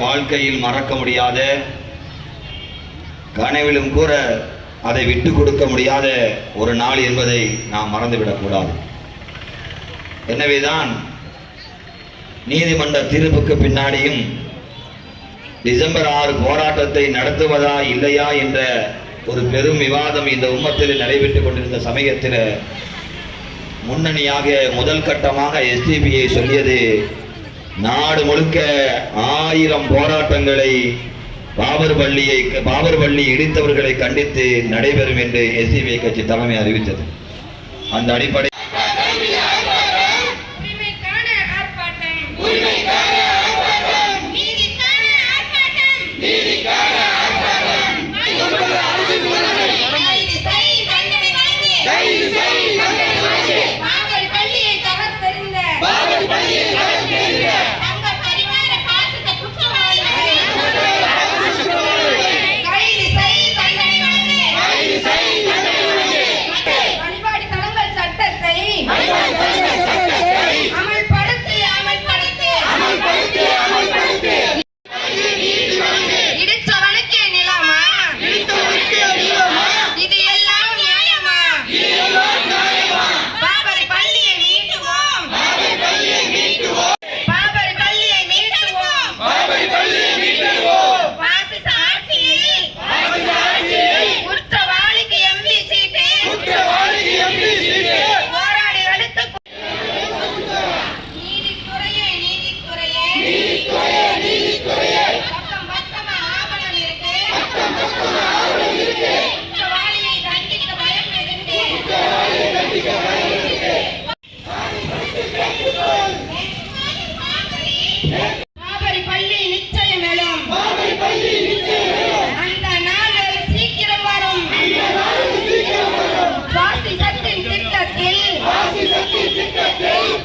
வாழ்க்கையில் மறக்க முடியாத கனவிலும் கூட அதை விட்டு கொடுக்க முடியாத ஒரு நாள் என்பதை நாம் மறந்துவிடக்கூடாது எனவேதான் நீதிமன்ற தீர்ப்புக்கு பின்னாடியும் டிசம்பர் ஆறு போராட்டத்தை நடத்துவதா இல்லையா என்ற ஒரு பெரும் விவாதம் இந்த உம்மத்தில் நடைபெற்றுக் கொண்டிருந்த சமயத்தில் முன்னணியாக முதல் கட்டமாக எஸ்டிபியை சொல்லியது நாடு முழுக்க ஆயிரம் போராட்டங்களை பாபர் பள்ளியை பாபர் பள்ளி இடித்தவர்களை கண்டித்து நடைபெறும் என்று எஸ்டிபிஐ கட்சி தலைமை அறிவித்தது. அந்த அடிப்படை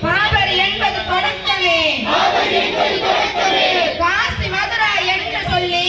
பாபர் என்பது தொடக்கமே காசி மதுரா என்று சொல்லி